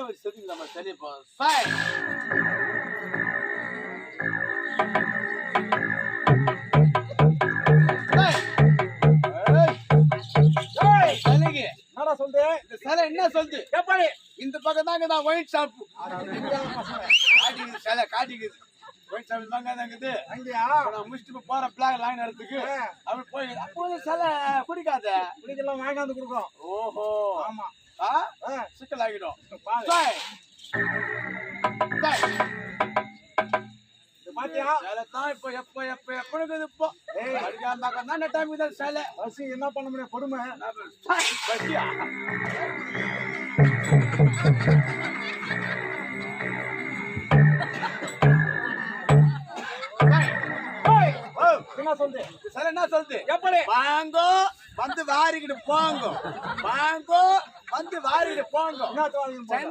ஒரே செதுக்கு நம்ம சரி. ஏய், சிலைக்கு. என்னடா சொல்லுது இந்த சிலை என்ன சொல்லுது? எப்படி இந்த பக்கம் தாங்க நான் ஒயிட் ஷாப் காட்டிக்குது சிலை காட்டிக்குது. ஒயிட் ஷாப் தாங்க இருக்குது. அங்கயா? நான் முடிச்சுட்டு போற பிளாக் லைன் எடுத்துக்கு. ஆ. அப்படி போய் அப்போ சிலை குடிக்காத. குடிக்கலாம் வாங்கிட்டு வந்து கொடுக்குறோம். ஓஹோ. ஆமா. ஆ ஆ, சிக்கல் ஆகிடும் பாரு. சாய் சாய் இது பாத்தியா? சிலை தான் இப்போ எப்போ எப்போ எப்போ இருக்குது இப்போ. ஏய். அடிக்காம தான் டைம் தான் சிலை. பசி என்ன பண்ண முடியும்? கொடுமை. என்ன சொல்லுது? சிலை என்ன சொல்லுது? எப்படி? வாங்கோ வந்து வாரிக்கிட்டு போங்க. வாங்கோ வந்து வாரிக்கிட்டு போங்க. என்ன